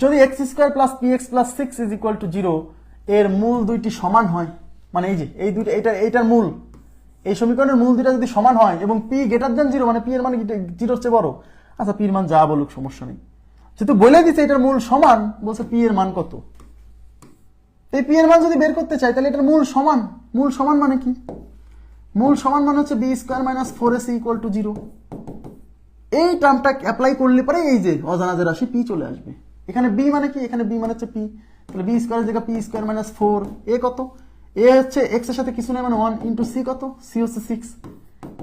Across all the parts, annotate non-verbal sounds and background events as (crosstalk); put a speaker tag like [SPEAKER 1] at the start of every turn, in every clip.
[SPEAKER 1] যদি X square plus P X plus six is equal to zero এর মূল দুইটি সমান হয়। মানে এই যে, এই দুইটা এটা এইটার মূল। এই সমীকরণের মূল দুইটা যদি সমান হয় এবং পি গ্রেটার দেন জিরো মানে পি এর মানে জিরোর চেয়ে বড়। আচ্ছা পির মান যা বলুক, সমস্যা নেই। যেহেতু বলে দিচ্ছে এটার মূল সমান, বলছে পি এর মান কত? এই পি এর মান যদি বের করতে চাই, তাহলে এটার মূল সমান। মূল সমান মানে কি? মূল সমান মানে হচ্ছে B square minus four S equal to zero এই টার্মটা অ্যাপ্লাই করলে পরে এই যে অজানা যে রাশি পি চলে আসবে। এখানে বি মানে কি? এখানে বি মানে হচ্ছে পি তাহলে বি স্কোয়ার জায়গা P square minus four A কত? এ হচ্ছে এক্সের সাথে কিছু নেই মানে ওয়ান ইন্টু সি কত? সি হচ্ছে six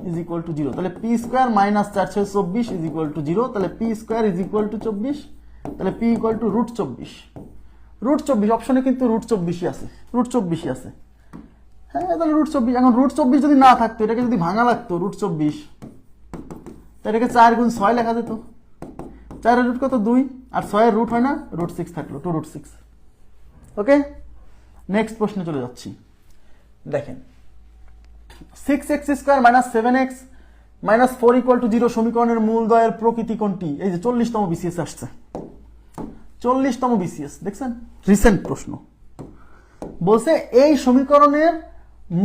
[SPEAKER 1] is equal to zero তাহলে পি স্কোয়ার মাইনাস চারশো চব্বিশ ইজ ইকুয়াল টু জিরো তাহলে P square is equal to চব্বিশ, তাহলে পি ইকুয়াল টু রুট চব্বিশ। রুট চব্বিশ অপশনে কিন্তু রুট চব্বিশই আছে। রুট চব্বিশই আছে। হ্যাঁ তাহলে রুট চব্বিশ, এখন রুট চব্বিশ যদি না থাকতো, এটাকে যদি ভাঙা লাগতো রুট চব্বিশ তা এটাকে চার গুণ ছয় লেখা যেত। চারের রুট কত? দুই। আর ছয়ের রুট হয় না? রুট সিক্স থাকল two root six okay next প্রশ্নে চলে যাচ্ছি। দেখেন। Six X square minus seven X minus four equal to zero সমীকরণের মূল দয়ের প্রকৃতি কোনটি? এই যে চল্লিশতম বিসিএস আসছে। চল্লিশতম বিসিএস দেখছেন? রিসেন্ট প্রশ্ন। বলছে এই সমীকরণের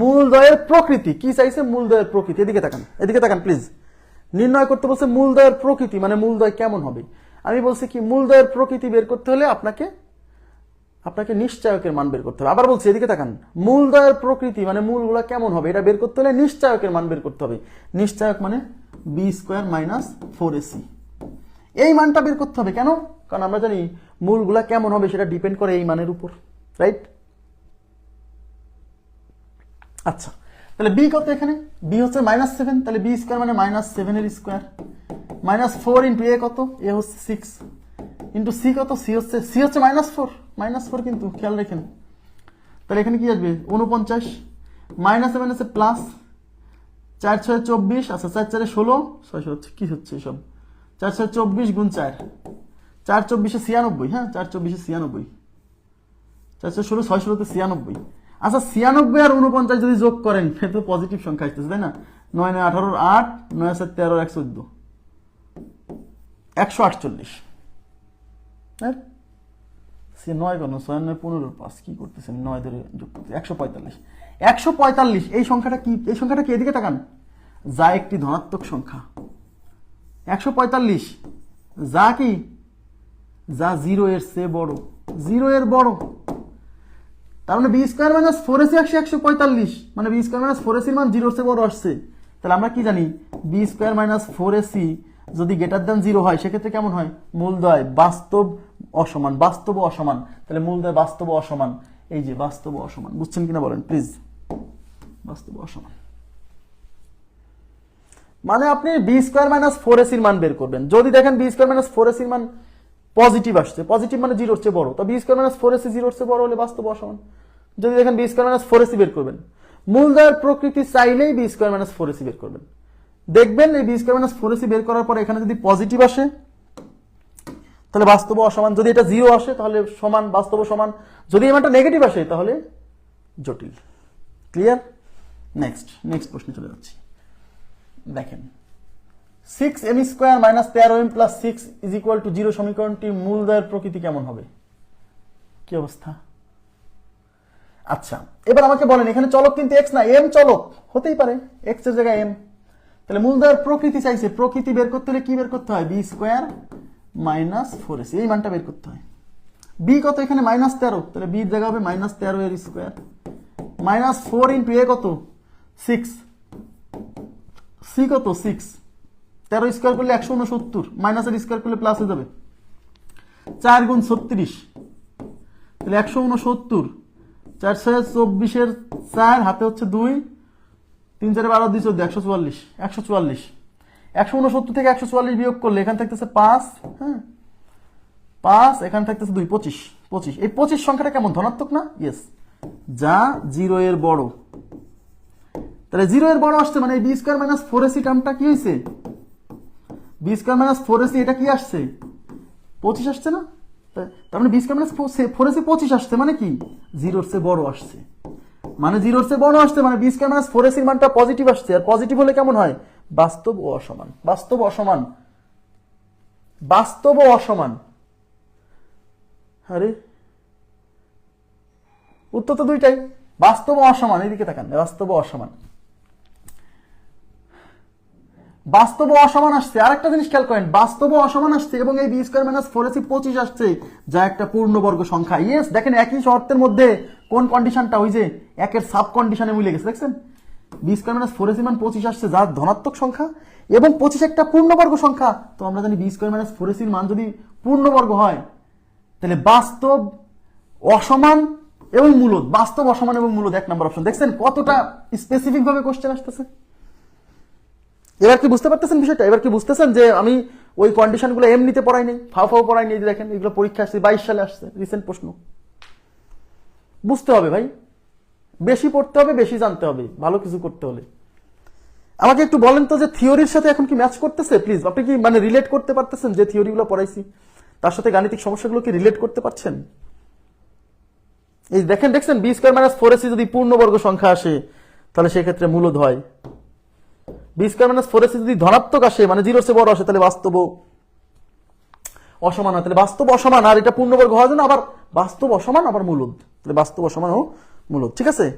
[SPEAKER 1] মূল দয়ের প্রকৃতি, কি চাইছে? মূল দয়ের প্রকৃতি। এদিকে তাকান এদিকে তাকান প্লিজ নির্ণয় করতে বলছে মূলদয়ের প্রকৃতি মানে মূলদয় কেমন হবে? আমি বলছি কি, মূলদয়ের প্রকৃতি বের করতে হলে আপনাকে আপনাকে নিশ্চয়কের মান বের করতে হবে। আবার বলছি, এদিকে তাকান। মূলদয়ের প্রকৃতি মানে মূলগুলো কেমন হবে? এটা বের করতে হলে নিশ্চয়কের মান বের করতে হবে। নিশ্চয়ক মানে B square minus four AC এই মানটা বের করতে হবে কেন? কারণ আমরা জানি মূলগুলা কেমন হবে সেটা ডিপেন্ড করে এই মানের উপর রাইট আচ্ছা। তাহলে বি কত এখানে? বি হচ্ছে মাইনাস সেভেন তাহলে বি স্কোয়ার মানে মাইনাস সেভেনের square minus four into A কত? এ হচ্ছে সিক্স ইন্টু সি কত? সি হচ্ছে সি হচ্ছে মাইনাস ফোর মাইনাস ফোর কিন্তু, খেয়াল রেখেন তাহলে এখানে কি আসবে? উনপঞ্চাশ মাইনাস সেভেন আছে প্লাস চার ছয় চব্বিশ আচ্ছা চার চারে ষোলো। ছয়শো হচ্ছে, কি হচ্ছে এসব? চার ছয় চব্বিশ গুণ চার। চার চব্বিশে ছিয়ানব্বই হ্যাঁ? চার চব্বিশে ছিয়ানব্বই। চার ছয় ষোলো, ছয় ষোলোতে ছিয়ানব্বই। আচ্ছা ছিয়ানব্বই আর উনপঞ্চাশ যদি যোগ করেন সে (laughs) তো পজিটিভ সংখ্যা আসতেছে, তাই না? নয় নয়, আঠারোর আট, নয়, সাত, তেরোর এক, চোদ্দ। একশো আটচল্লিশ। হ্যাঁ? সে নয় কেন? ছয়, নয়, পনেরো, পাঁচ, কি করতেছেন? নয় ধরে যোগ করতে, একশো পঁয়তাল্লিশ। একশো পঁয়তাল্লিশ, এই সংখ্যাটা কি, এই সংখ্যাটা কি এদিকে তাকান? যা একটি ধনাত্মক সংখ্যা। একশো পঁয়তাল্লিশ, যা কি? যা জিরো এর চেয়ে বড়। জিরো এর বড়। তার মানে B square minus four AC একশো একশো পঁয়তাল্লিশ। মানে বি স্কোয়ার মাইনাস ফোর এসির মান জিরোর চেয়ে বড় আসছে। তাহলে আমরা কি জানি? B square minus four AC যদি গ্রেটার দেন জিরো হয়, সেক্ষেত্রে কেমন হয়? মূলদয় বাস্তব অসমান বাস্তব অসমান। তাহলে মূলদয় বাস্তব অসমান। এই যে বাস্তব অসমান, বুঝছেন কিনা বলেন? প্লিজ বাস্তব অসমান। মানে আপনি বি স্কোয়ার মাইনাস ফোর এসির মান বের করবেন। যদি দেখেন বি স্কোয়ার মাইনাস ফোর এসির মান পজিটিভ আসছে। পজিটিভ মানে জিরোর চেয়ে বড়। তো B square minus four AC জিরোর চেয়ে বড় হলে বাস্তব অসমান। যদি দেখেন B square minus four AC বের করবেন মূলদয়ের প্রকৃতি চাইলেই B square minus four AC বের করবেন। দেখবেন এই B square minus four AC বের করার পর এখানে যদি পজিটিভ আসে, তাহলে বাস্তব অসমান। যদি এটা জিরো আসে, তাহলে সমান, বাস্তব সমান। যদি এই মানটা নেগেটিভ আসে, তাহলে জটিল। ক্লিয়ার নেক্সট নেক্সট প্রশ্নে চলে যাচ্ছি। দেখেন সিক্স এম স্কোয়ার মাইনাস তেরো M plus six is equal to zero সমীকরণটি মূলদয়ের প্রকৃতি কেমন হবে? কি অবস্থা? আচ্ছা এবার আমাকে বলেন, এখানে চলক কিন্তু এক্স না এম চলক, হতেই পারে এক্সের জায়গায় এম তাহলে মূলদয়ের প্রকৃতি চাইছে, প্রকৃতি বের করতে হলে কি বের করতে হয়? B square minus four S এই মানটা বের করতে হয়। বি কত এখানে? মাইনাস তেরো, তাহলে বির জায়গা হবে মাইনাস তেরো এর square minus four into A কত? সিক্স সি কত? সিক্স তেরো স্কোয়ার করলে একশো উনসত্তর মাইনাসের স্কোয়ার করলে প্লাস হয়ে যাবে। চার গুণ ছত্রিশ, তাহলে একশো উনসত্তর। চারশো চব্বিশের চার, হাতে হচ্ছে দুই। তিন চারে বারো, দুই চোদ্দ, একশো চুয়াল্লিশ একশো চুয়াল্লিশ। একশো উনসত্তর থেকে একশো চুয়াল্লিশ বিয়োগ করলে এখান থাকতেছে পাঁচ হ্যাঁ? পাঁচ, এখানে থাকতেছে দুই, পঁচিশ পঁচিশ। এই পঁচিশ সংখ্যাটা কেমন, ধনাত্মক না? ইয়েস যা জিরো এর বড়। তাহলে জিরো এর বড় আসছে মানে B square minus four AC টার্মটা কি হয়েছে? B square minus four AC এটা কি আসছে? পঁচিশ আসছে না? তার মানে B square minus four AC পঁচিশ আসছে মানে কি? জিরোর চেয়ে বড় আসছে। মানে জিরোর চেয়ে বড় আসছে মানে বি স্কোয়ার মাইনাস ফোর এসির মানটা পজিটিভ আসছে। আর পজিটিভ হলে কেমন হয়? বাস্তব ও অসমান। বাস্তব অসমান। বাস্তব ও অসমান। আরে। উত্তর তো দুইটাই। বাস্তব অসমান এদিকে তাকান। বাস্তব অসমান। বাস্তব অসমান আসছে। আরেকটা জিনিস খেয়াল করেন, বাস্তব অসমান আসছে এবং এই B square minus four AC পঁচিশ আসছে, যা একটা পূর্ণবর্গ সংখ্যা। ইয়েস দেখেন একই শর্তের মধ্যে কোন কন্ডিশনটা ওই যে একের সাব কন্ডিশনে মিলে গেছে, দেখছেন? B square minus four AC মান পঁচিশ আসছে, যা ধনাত্মক সংখ্যা এবং পঁচিশ একটা পূর্ণবর্গ সংখ্যা। তো আমরা জানি বি স্কোয়ার মাইনাস ফোর এসির মান যদি পূর্ণবর্গ হয়, তাহলে বাস্তব অসমান এবং মূলত বাস্তব অসমান এবং মূলত এক নম্বর অপশন দেখছেন কতটা স্পেসিফিক ভাবে কোশ্চেন আসতেছে? এবার কি বুঝতে পারতেছেন বিষয়টা? এবার কি বুঝতেছেন যে আমি ওই কন্ডিশনগুলো এমনিতে পড়াই নেই? ফাও ফাও পড়াই নেই দেখেন এগুলো পরীক্ষা আসছে, বাইশ সালে আসছে রিসেন্ট প্রশ্ন। বুঝতে হবে ভাই। বেশি পড়তে হবে, বেশি জানতে হবে, ভালো কিছু করতে হলে। আমাকে একটু বলেন তো যে থিওরির সাথে এখন কি ম্যাচ করতেছে? প্লিজ, আপনি কি মানে রিলেট করতে পারতেছেন যে থিওরিগুলো পড়াইছি? তার সাথে গাণিতিক সমস্যাগুলো কি রিলেট করতে পারছেন? এই দেখেন, দেখছেন B square minus four AC যদি পূর্ণবর্গ সংখ্যা আসে, তাহলে সেক্ষেত্রে মূলদ হয়। B square minus four AC যদি ধনাত্মক আসে মানে জিরো সে বড় আসে, তাহলে বাস্তব অসমান হয়। তাহলে বাস্তব অসমান, আর এটা পূর্ণবর্গ হওয়ার জন্য আবার বাস্তব অসমান, আবার মূলদ। তাহলে বাস্তব অসমান ও মূলদ। ঠিক আছে?